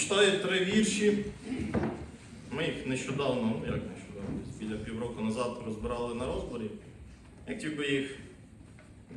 прочитаю три вірші. Ми їх нещодавно, ну як нещодавно, біля півроку назад розбирали на розборі. Я хотів би їх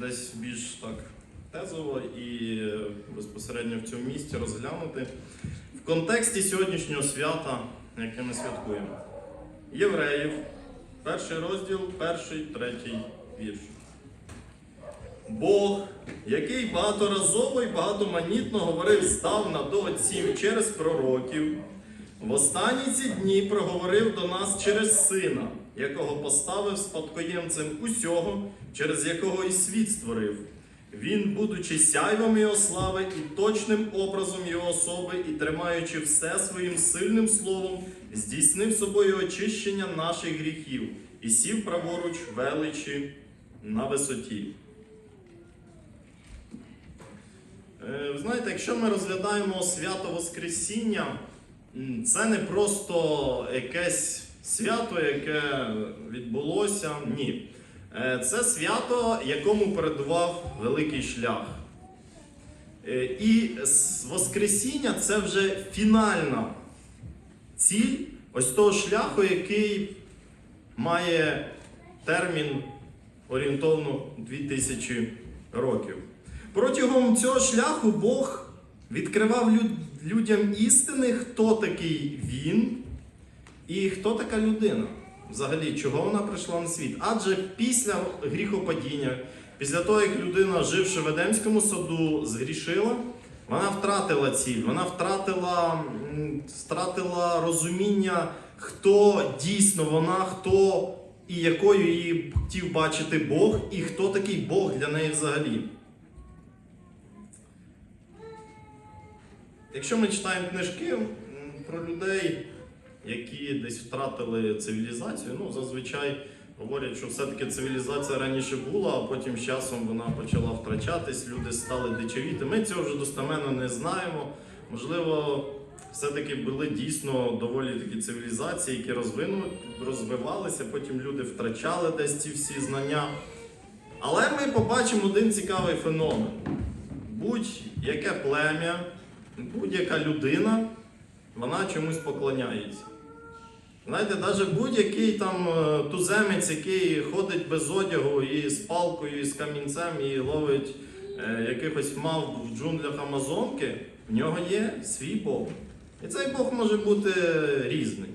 десь більш так тезово і е, безпосередньо в цьому місці розглянути в контексті сьогоднішнього свята, яке ми святкуємо. Євреїв, перший розділ, перший, третій вірш. Бог, який багаторазово і багатоманітно говорив здавна до отців через пророків, в останні ці дні проговорив до нас через сина, якого поставив спадкоємцем усього, через якого і світ створив. Він, будучи сяйвом його слави і точним образом його особи, і тримаючи все своїм сильним словом, здійснив собою очищення наших гріхів і сів праворуч величі на висоті. Е, Ви знаєте, якщо ми розглядаємо свято Воскресіння, це не просто якесь свято, яке відбулося. Ні. Е, Це свято, якому передував великий шлях. Е, І Воскресіння це вже фінальна ціль ось того шляху, який має термін орієнтовно 2000 років. Протягом цього шляху Бог відкривав люд- людям істини, хто такий він і хто така людина. Взагалі, чого вона прийшла на світ? Адже після гріхопадіння, після того, як людина, живши в Едемському саду, згрішила, вона втратила ціль, вона втратила, втратила розуміння, хто дійсно вона, хто і якою її хотів бачити Бог, і хто такий Бог для неї взагалі. Якщо ми читаємо книжки про людей, які десь втратили цивілізацію, ну зазвичай говорять, що все-таки цивілізація раніше була, а потім з часом вона почала втрачатись, люди стали дичавіти. Ми цього вже достеменно не знаємо. Можливо, все-таки були дійсно доволі такі цивілізації, які розвивалися, потім люди втрачали десь ці всі знання. Але ми побачимо один цікавий феномен. Будь-яке плем'я, будь-яка людина, вона чомусь поклоняється. Знаєте, навіть будь-який там е, туземець, який ходить без одягу і з палкою, і з камінцем, і ловить е, якихось мав в джунглях Амазонки, в нього є свій Бог. І цей Бог може бути різний.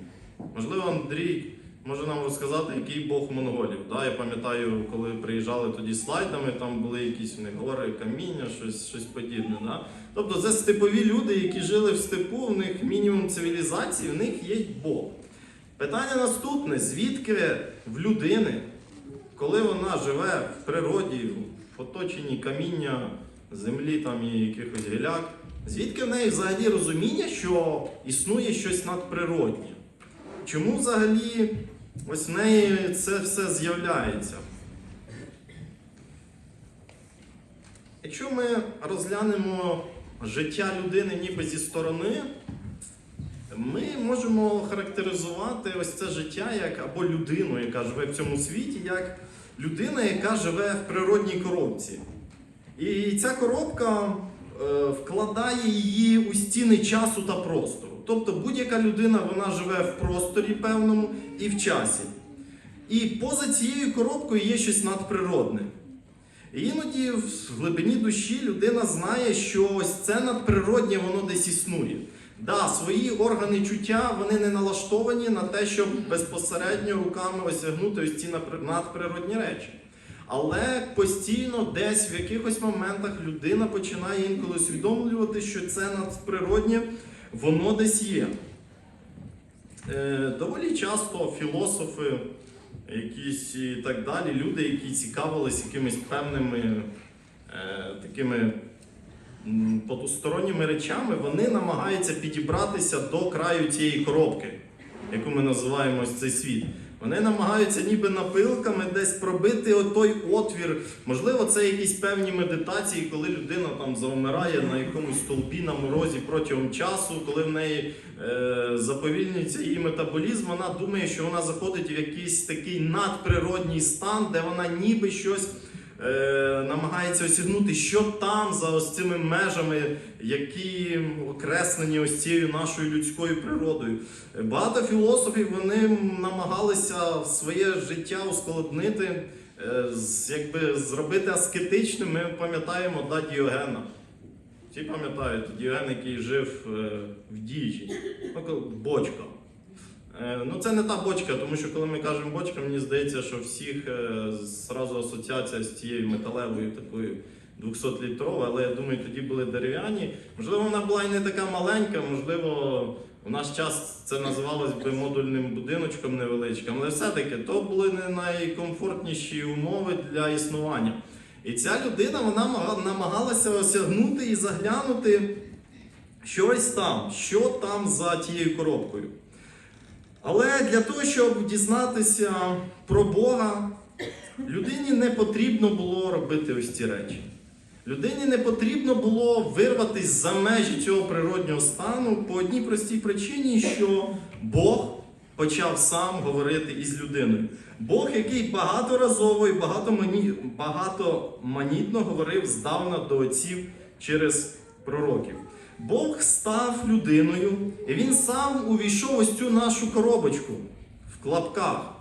Можливо, Андрій може нам розказати, який Бог монголів. Да? Я пам'ятаю, коли приїжджали тоді слайдами, там були якісь у них гори, каміння, щось, щось подібне. Да? Тобто це степові люди, які жили в степу, в них мінімум цивілізації, в них є Бог. Питання наступне: звідки в людини, коли вона живе в природі, в оточенні каміння, землі там і якихось гіляк, звідки в неї взагалі розуміння, що існує щось надприроднє? Чому взагалі ось в неї це все з'являється? Якщо ми розглянемо життя людини ніби зі сторони, ми можемо характеризувати ось це життя як або людину, яка живе в цьому світі, як людина, яка живе в природній коробці. І ця коробка е, вкладає її у стіни часу та простору. Тобто будь-яка людина вона живе в просторі певному і в часі. І поза цією коробкою є щось надприродне. І іноді в глибині душі людина знає, що ось це надприроднє воно десь існує. Да, свої органи чуття вони не налаштовані на те, щоб безпосередньо руками осягнути ось ці надприродні речі. Але постійно десь в якихось моментах людина починає інколи усвідомлювати, що це надприроднє, воно десь є. Е, доволі часто філософи, якісь і так далі, люди, які цікавились якимись певними е, такими потусторонніми речами, вони намагаються підібратися до краю цієї коробки, яку ми називаємо цей світ. Вони намагаються ніби напилками десь пробити отой отвір. Можливо, це якісь певні медитації, коли людина там завмирає на якомусь столбі на морозі протягом часу, коли в неї е, заповільнюється її метаболізм, вона думає, що вона заходить в якийсь такий надприродній стан, де вона ніби щось е, намагається осягнути, що там за ось цими межами, які окреслені ось цією нашою людською природою. Багато філософів вони намагалися своє життя ускладнити, е, якби зробити аскетичним. Ми пам'ятаємо да, Діогена. Всі пам'ятають Діоген, який жив е, в діжі, бочка. Е, Ну, це не та бочка, тому що коли ми кажемо бочка, мені здається, що всіх е, зразу асоціація з цією металевою такою 200-літровою, але я думаю, тоді були дерев'яні. Можливо, вона була і не така маленька, можливо, у наш час це називалось би модульним будиночком невеличким, але все-таки то були не найкомфортніші умови для існування. І ця людина вона намагалася осягнути і заглянути щось там, що там за тією коробкою. Але для того, щоб дізнатися про Бога, людині не потрібно було робити ось ці речі. Людині не потрібно було вирватися за межі цього природнього стану по одній простій причині, що Бог почав сам говорити із людиною. Бог, який багаторазово і багатоманітно говорив здавна до отців через пророків. Бог став людиною, і він сам увійшов ось цю нашу коробочку в клапках,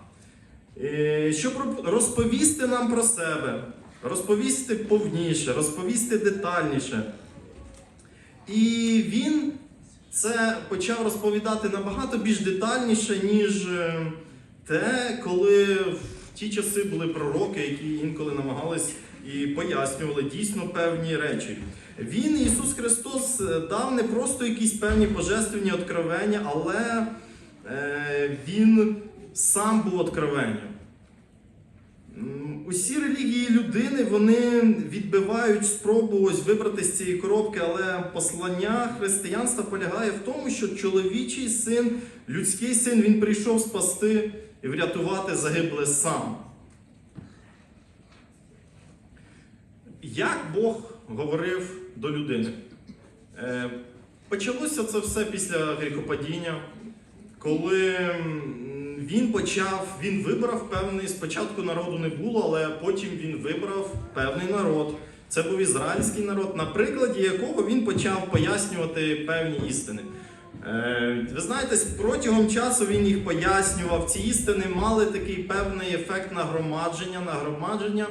Е, щоб розповісти нам про себе, розповісти повніше, розповісти детальніше. І він це почав розповідати набагато більш детальніше, ніж е, те, коли ті часи були пророки, які інколи намагались і пояснювали дійсно певні речі. Він, Ісус Христос, е, дав не просто якісь певні божественні откровення, але е, Він сам був откровенням. Усі релігії людини вони відбивають спробу ось вибрати з цієї коробки, але послання християнства полягає в тому, що чоловічий син, людський син, він прийшов спасти і врятувати загибле сам. Як Бог говорив до людини? Е, Почалося це все після гріхопадіння, коли він почав, він вибрав певний, спочатку народу не було, але потім він вибрав певний народ. Це був ізраїльський народ, на прикладі якого він почав пояснювати певні істини. Е, Ви знаєте, протягом часу він їх пояснював. Ці істини мали такий певний ефект нагромадження, нагромадження.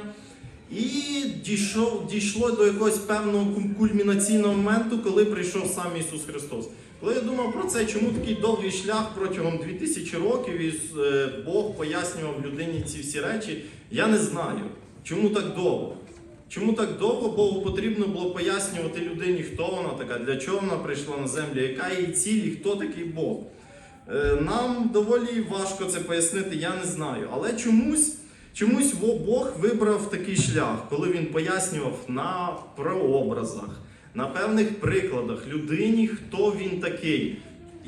І дійшов, дійшло до якогось певного кульмінаційного моменту, коли прийшов сам Ісус Христос. Коли я думав про це, чому такий довгий шлях протягом 2000 років і е, Бог пояснював людині ці всі речі, я не знаю. Чому так довго? Чому так довго Богу потрібно було пояснювати людині, хто вона така, для чого вона прийшла на землю, яка її ціль і хто такий Бог? Е, Нам доволі важко це пояснити, я не знаю. Але чомусь, чомусь Бог вибрав такий шлях, коли він пояснював на прообразах, на певних прикладах людині, хто він такий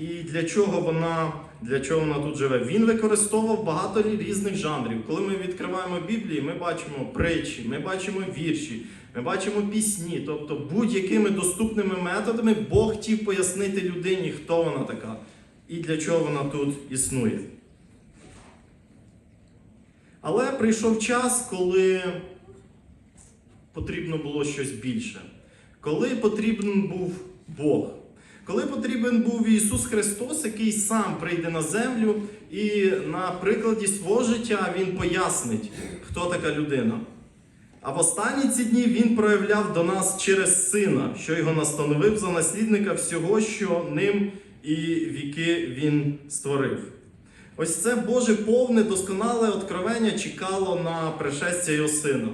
і для чого вона, для чого вона тут живе. Він використовував багато різних жанрів. Коли ми відкриваємо Біблію, ми бачимо притчі, ми бачимо вірші, ми бачимо пісні. Тобто будь-якими доступними методами Бог хотів пояснити людині, хто вона така і для чого вона тут існує. Але прийшов час, коли потрібно було щось більше. Коли потрібен був Бог. Коли потрібен був Ісус Христос, який сам прийде на землю, і на прикладі свого життя Він пояснить, хто така людина. А в останні ці дні Він проявляв до нас через Сина, що його настановив за наслідника всього, що ним і віки Він створив. Ось це Боже повне, досконале откровення чекало на пришестя його сина.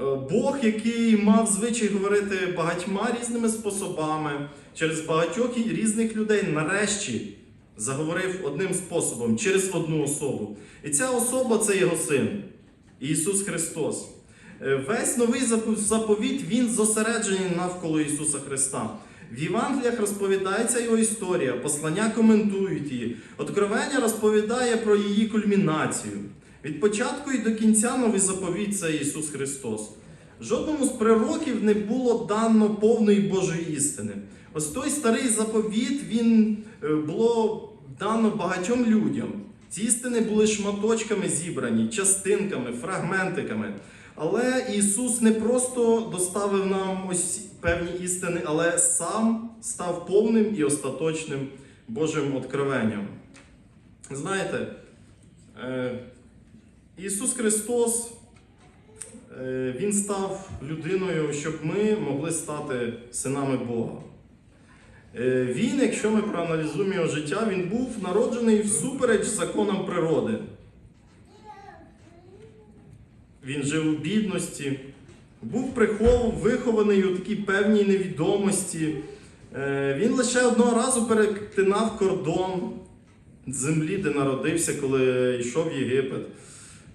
Е, Бог, який мав звичай говорити багатьма різними способами, через багатьох різних людей, нарешті заговорив одним способом, через одну особу. І ця особа це його син, Ісус Христос. Е, Весь новий заповіт він зосереджений навколо Ісуса Христа. В Євангеліях розповідається його історія, послання коментують її, Откровення розповідає про її кульмінацію. Від початку і до кінця новий заповіт це Ісус Христос. Жодному з пророків не було дано повної Божої істини. Ось той старий заповіт він е, було дано багатьом людям. Ці істини були шматочками зібрані, частинками, фрагментиками. Але Ісус не просто доставив нам ось певні істини, але сам став повним і остаточним Божим откровенням. Знаєте, е, Ісус Христос, е, Він став людиною, щоб ми могли стати синами Бога. Е, Він, якщо ми проаналізуємо його життя, він був народжений всупереч законам природи. Він жив у бідності, був прихов, вихований у такій певній невідомості. Е, Він лише одного разу перетинав кордон землі, де народився, коли йшов в Єгипет.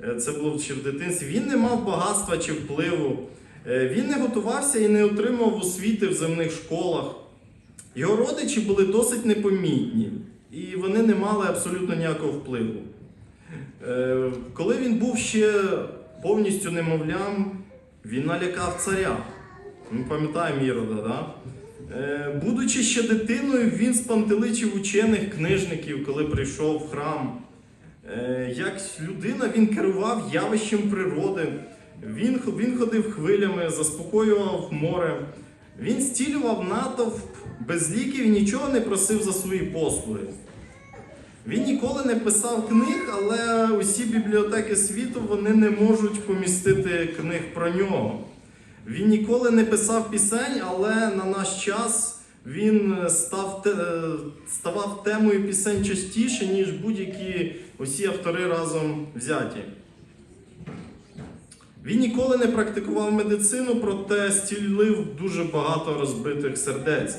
Е, Це було ще в дитинстві. Він не мав багатства чи впливу. Е, Він не готувався і не отримав освіти в земних школах. Його родичі були досить непомітні, і вони не мали абсолютно ніякого впливу. Е, Коли він був ще повністю немовлям, він налякав царя. Ми пам'ятаємо Ірода, да? Будучи ще дитиною, він спантеличив учених книжників, коли прийшов в храм. Е, Як людина він керував явищем природи, він, він ходив хвилями, заспокоював море. Він стілював натовп без ліків і нічого не просив за свої послуги. Він ніколи не писав книг, але усі бібліотеки світу вони не можуть помістити книг про нього. Він ніколи не писав пісень, але на наш час він став, е, ставав темою пісень частіше, ніж будь-які усі автори разом взяті. Він ніколи не практикував медицину, проте стілив дуже багато розбитих сердець.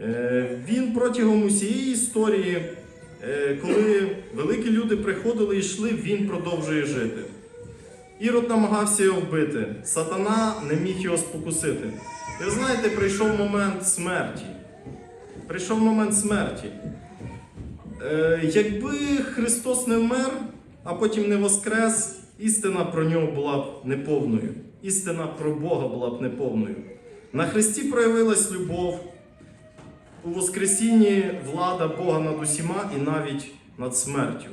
Е, Він протягом усієї історії, е, коли великі люди приходили і йшли, він продовжує жити. Ірод намагався його вбити. Сатана не міг його спокусити. Ви знаєте, прийшов момент смерті. Прийшов момент смерті. Е, якби Христос не вмер, а потім не воскрес, істина про нього була б неповною. Істина про Бога була б неповною. На Христі проявилась любов, у Воскресінні влада Бога над усіма і навіть над смертю.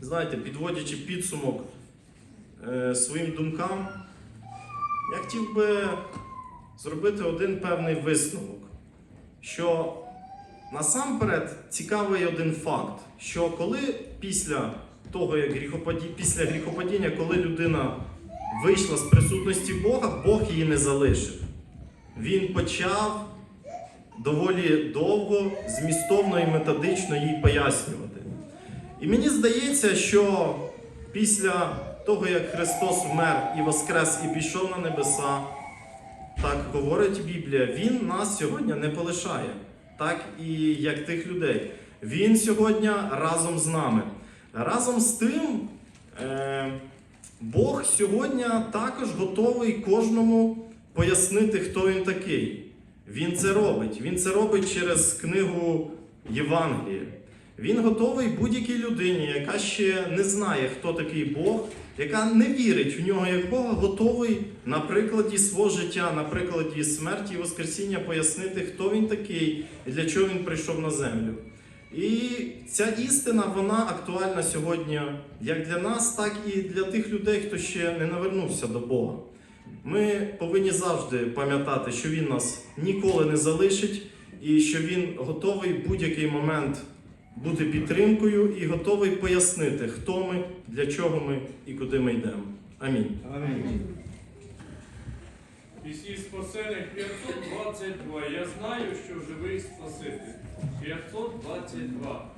Знаєте, підводячи підсумок е, своїм думкам, я хотів би зробити один певний висновок, що насамперед цікавий один факт, що коли після того, як гріхопаді... після гріхопадіння, коли людина вийшла з присутності Бога, Бог її не залишив. Він почав доволі довго, змістовно і методично їй пояснювати. І мені здається, що після того, як Христос вмер і воскрес і пішов на небеса, так говорить Біблія, Він нас сьогодні не полишає, так і як тих людей. Він сьогодні разом з нами. Разом з тим, е, Бог сьогодні також готовий кожному пояснити, хто він такий. Він це робить. Він це робить через книгу Євангелія. Він готовий будь-якій людині, яка ще не знає, хто такий Бог, яка не вірить в нього як Бога, готовий на прикладі свого життя, на прикладі смерті і Воскресіння пояснити, хто він такий і для чого він прийшов на землю. І ця істина вона актуальна сьогодні як для нас, так і для тих людей, хто ще не навернувся до Бога. Ми повинні завжди пам'ятати, що Він нас ніколи не залишить, і що Він готовий будь-який момент бути підтримкою і готовий пояснити, хто ми, для чого ми і куди ми йдемо. Амінь. Амінь. Ісус Спасених 522. Я знаю, що живий Спаситель. 522.